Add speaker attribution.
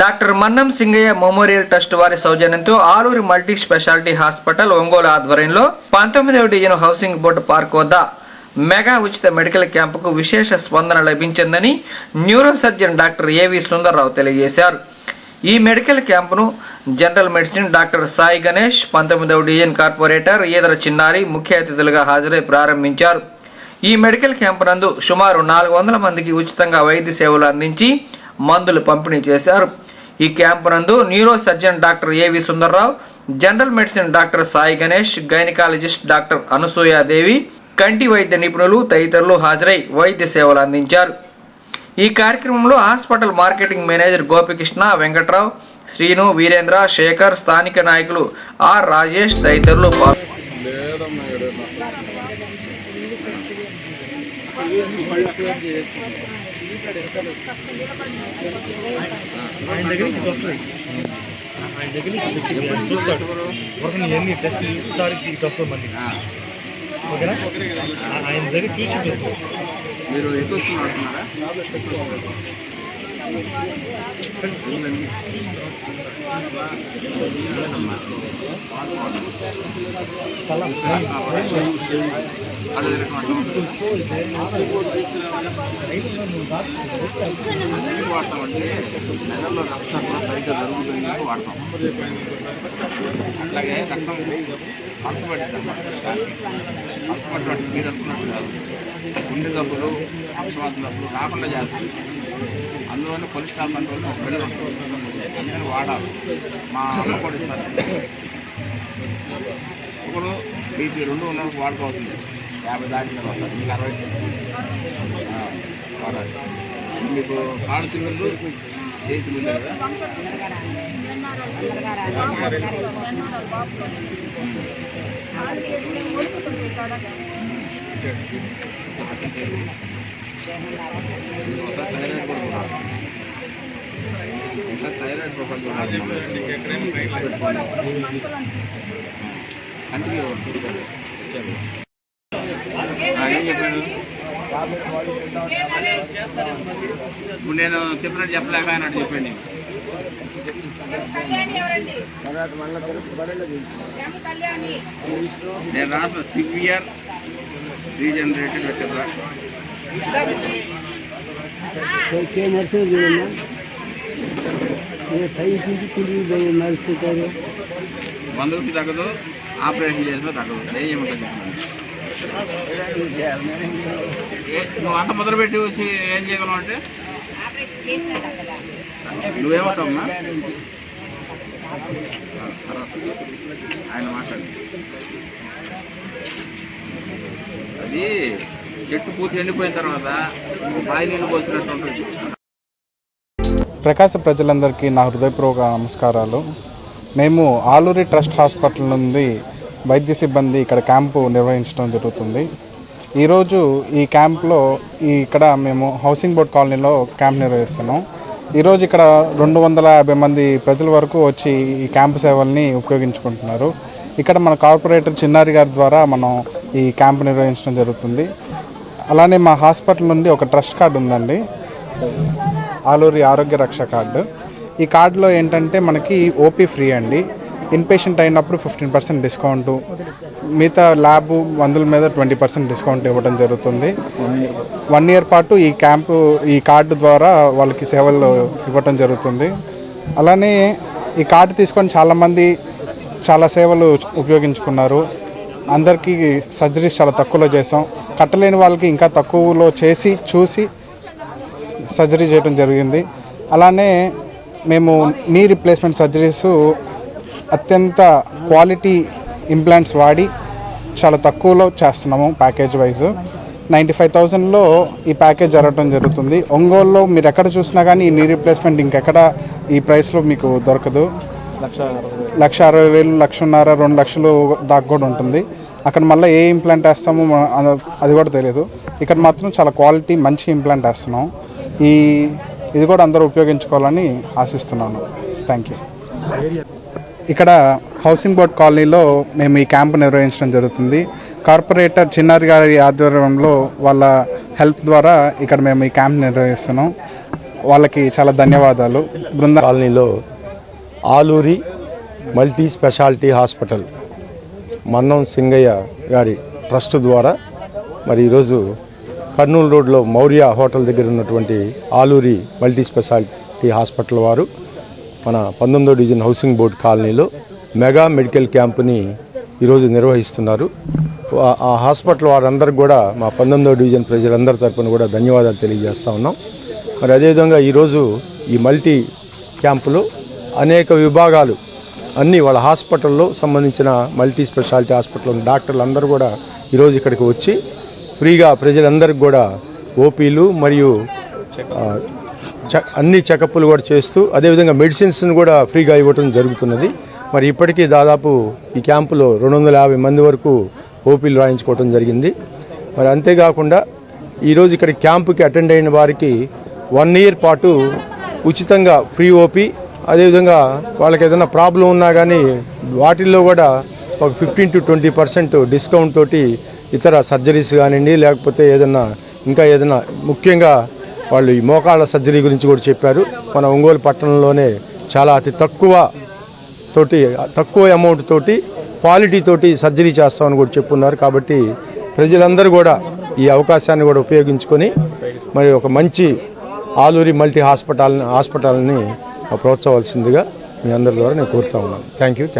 Speaker 1: Doctor మన్నం Singayya memorial trust వారి సౌజన్యంతో Aluri multi speciality hospital Ongole ఆధ్వర్యంలో పంతొమ్మిదవ డివిజన్ హౌసింగ్ బోర్డు పార్క్ వద్ద మెగా ఉచిత మెడికల్ క్యాంపుకు విశేష స్పందన లభించిందని neuro surgeon doctor A V Sundar Rao తెలియజేశారు. ఈ medical క్యాంపును general medicine doctor Sai Ganesh పంతొమ్మిదవ డివిజన్ కార్పొరేటర్ ఈదర చిన్నారి ముఖ్య అతిథులుగా హాజరై ప్రారంభించారు. ఈ మెడికల్ క్యాంపు నందు సుమారు నాలుగు వందల మందికి ఉచితంగా వైద్య సేవలు అందించి మందులు పంపిణీ చేశారు. ఈ క్యాంపు నందు neuro surgeon doctor A V Sundarrao general medicine doctor Sai Ganesh gynaecologist doctor Anasuyadevi కంటి వైద్య నిపుణులు తదితరులు హాజరై వైద్య సేవలు అందించారు. ఈ కార్యక్రమంలో hospital marketing manager Gopikrishna Venkatrao Srinu Veerendra Sekhar స్థానిక నాయకులు ఆర్ రాజేష్ తదితరులు పాల్గొన్నారు
Speaker 2: ఆయన దగ్గర నుంచి వస్తుంది ఆయన దగ్గర నుంచి వచ్చి చూస్తాడు వరకు ఎన్ని టెస్ట్ ఈసారి ఇటు వస్తుంది మళ్ళీ ఓకేనా ఆయన దగ్గర చూసి చూస్తాడు
Speaker 3: మీరు ఎక్కువ అది ఎందుకు వాడతామంటే నెలలో రక్తంలో సరిగ్గా జరుగుతుంది వాడతాం. అట్లాగే రక్తం పంచబడింది అన్నమాట పంచబడి మీరు అనుకున్నట్టు కాదు. గుండె జబ్బులు పక్షవాత జబ్బులు రాకుండా చేస్తుంది అందువల్ల కొలెస్ట్రాల్ కంట్రోల్ ఒక బిడ్డ అందరూ వాడాలి. మా అమ్మ కూడా ఇస్తారు. ఇప్పుడు బీపీ రెండు ఉన్నప్పుడు వాడుకోవాల్సింది. యాభై దాటిన తర్వాత మీకు అరవై ఆ, వాడాలి మీకు కాళ్ళు తిరుగులు చేతి తిరుగులు కదా? ఒకసారి థైరాయిడ్ కూడా చూడాలి. ఒకసారి థైరాయిడ్ ప్రొఫైల్ చూడాలి అంటే ఏం చెప్పాడు ఇప్పుడు నేను చెప్పినట్టు చెప్పలేక ఆయన చెప్పండి నేను. రాసిన సివియర్ రీజనరేటెడ్ వెటర్లా మందుకు తగ్గదు ఆపరేషన్ చేసినా తగ్గదు. ఏం చేయమంటారు ఏ- నువ్వు అంత మొదలుపెట్టి వచ్చి ఏం చేయగలవు అంటే? నువ్వేమంటావమ్మా? ఆయన మాట్లాడి. అది చెట్టు పూర్తి ఎండిపోయిన తర్వాత బావి నీళ్ళు పోసినట్టు ఉంటుంది.
Speaker 4: ప్రకాశ ప్రజలందరికీ నా హృదయపూర్వక నమస్కారాలు. మేము ఆలూరి ట్రస్ట్ హాస్పిటల్ నుండి వైద్య సిబ్బంది ఇక్కడ క్యాంపు నిర్వహించడం జరుగుతుంది. ఈరోజు ఈ క్యాంప్లో ఇక్కడ మేము హౌసింగ్ బోర్డ్ కాలనీలో క్యాంప్ నిర్వహిస్తున్నాం. ఈరోజు ఇక్కడ రెండు వందల యాభై మంది ప్రజల వరకు వచ్చి ఈ క్యాంపు సేవల్ని ఉపయోగించుకుంటున్నారు. ఇక్కడ మన కార్పొరేటర్ చిన్నారి గారి ద్వారా మనం ఈ క్యాంపు నిర్వహించడం జరుగుతుంది. అలానే మా హాస్పిటల్ నుండి ఒక ట్రస్ట్ కార్డు ఉందండి. ఆలూరి ఆరోగ్య రక్ష కార్డు. ఈ కార్డులో ఏంటంటే మనకి ఓపీ ఫ్రీ అండి. ఇన్పేషెంట్ అయినప్పుడు ఫిఫ్టీన్ పర్సెంట్ డిస్కౌంట్. మిగతా ల్యాబ్ మందుల మీద ట్వంటీ పర్సెంట్ డిస్కౌంట్ ఇవ్వడం జరుగుతుంది. వన్ ఇయర్ పాటు ఈ క్యాంపు ఈ కార్డు ద్వారా వాళ్ళకి సేవలు ఇవ్వటం జరుగుతుంది. అలానే ఈ కార్డు తీసుకొని చాలామంది చాలా సేవలు ఉపయోగించుకున్నారు. అందరికీ సర్జరీస్ చాలా తక్కువలో చేసాం కట్టలేని వాళ్ళకి ఇంకా తక్కువలో చేసి చూసి సర్జరీ చేయడం జరిగింది. అలానే మేము నీ రిప్లేస్మెంట్ సర్జరీస్ అత్యంత క్వాలిటీ ఇంప్లాంట్స్ వాడి చాలా తక్కువలో చేస్తున్నాము ప్యాకేజ్ వైజ్ నైంటీ ఫైవ్ థౌజండ్లో ఈ ప్యాకేజ్ జరగడం జరుగుతుంది. ఒంగోలులో మీరు ఎక్కడ చూసినా కానీ ఈ నీ రిప్లేస్మెంట్ ఇంకెక్కడ ఈ ప్రైస్లో మీకు దొరకదు. లక్ష అరవై వేలు లక్షన్నర రెండు లక్షలు దాకా కూడా ఉంటుంది. అక్కడ మళ్ళీ ఏ ఇంప్లాంట్ వేస్తామో అది కూడా తెలియదు. ఇక్కడ మాత్రం చాలా క్వాలిటీ మంచి ఇంప్లాంట్ వేస్తున్నాం. ఈ ఇది కూడా అందరూ ఉపయోగించుకోవాలని ఆశిస్తున్నాను. థ్యాంక్ యూ ఇక్కడ హౌసింగ్ బోర్డ్ కాలనీలో మేము ఈ క్యాంపు నిర్వహించడం జరుగుతుంది. కార్పొరేటర్ చిన్నారి గారి ఆధ్వర్యంలో వాళ్ళ హెల్ప్ ద్వారా ఇక్కడ మేము ఈ క్యాంప్ నిర్వహిస్తున్నాం. వాళ్ళకి చాలా ధన్యవాదాలు. బృంద
Speaker 5: కాలనీలో Aluri multi speciality hospital Mannam Singaiah గారి ట్రస్ట్ ద్వారా మరి ఈరోజు కర్నూలు రోడ్లో మౌర్య హోటల్ దగ్గర ఉన్నటువంటి ఆలూరి మల్టీ స్పెషాలిటీ హాస్పిటల్ వారు మన పంతొమ్మిదో డివిజన్ హౌసింగ్ బోర్డ్ కాలనీలో మెగా మెడికల్ క్యాంపుని ఈరోజు నిర్వహిస్తున్నారు. ఆ- హాస్పిటల్ వారందరికి కూడా మా పంతొమ్మిదో డివిజన్ ప్రజలందరి తరపున కూడా ధన్యవాదాలు తెలియజేస్తూ ఉన్నాం. మరి అదేవిధంగా ఈరోజు ఈ మల్టీ క్యాంపులో అనేక విభాగాలు అన్నీ వాళ్ళ హాస్పిటల్లో సంబంధించిన మల్టీ స్పెషాలిటీ హాస్పిటల్ డాక్టర్లు అందరూ కూడా ఈరోజు ఇక్కడికి వచ్చి ఫ్రీగా ప్రజలందరికీ కూడా ఓపీలు మరియు అన్ని చెకప్లు కూడా చేస్తూ అదేవిధంగా మెడిసిన్స్ని కూడా ఫ్రీగా ఇవ్వటం జరుగుతున్నది. మరి ఇప్పటికీ దాదాపు ఈ క్యాంపులో రెండు వందల యాభై మంది వరకు ఓపీలు రాయించుకోవటం జరిగింది. మరి అంతేకాకుండా ఈరోజు ఇక్కడ క్యాంపుకి అటెండ్ అయిన వారికి వన్ ఇయర్ పాటు ఉచితంగా ఫ్రీ ఓపీ అదేవిధంగా వాళ్ళకి ఏదైనా ప్రాబ్లం ఉన్నా కానీ వాటిల్లో కూడా ఒక fifteen to twenty percent discount తోటి ఇతర సర్జరీస్ కానివ్వండి లేకపోతే ఏదైనా ఇంకా ఏదైనా ముఖ్యంగా వాళ్ళు ఈ మోకాళ్ళ సర్జరీ గురించి కూడా చెప్పారు. మన ఒంగోలు పట్టణంలోనే చాలా అతి తక్కువ తోటి తక్కువ అమౌంట్ తోటి క్వాలిటీ తోటి సర్జరీ చేస్తామని కూడా చెప్పున్నారు. కాబట్టి ప్రజలందరూ కూడా ఈ అవకాశాన్ని కూడా ఉపయోగించుకొని మరి ఒక మంచి ఆలూరి మల్టీ హాస్పిటల్ హాస్పిటల్ని ప్రోత్సవాల్సిందిగా మీ అందరి ద్వారా నేను కోరుతా ఉన్నాను. Thank you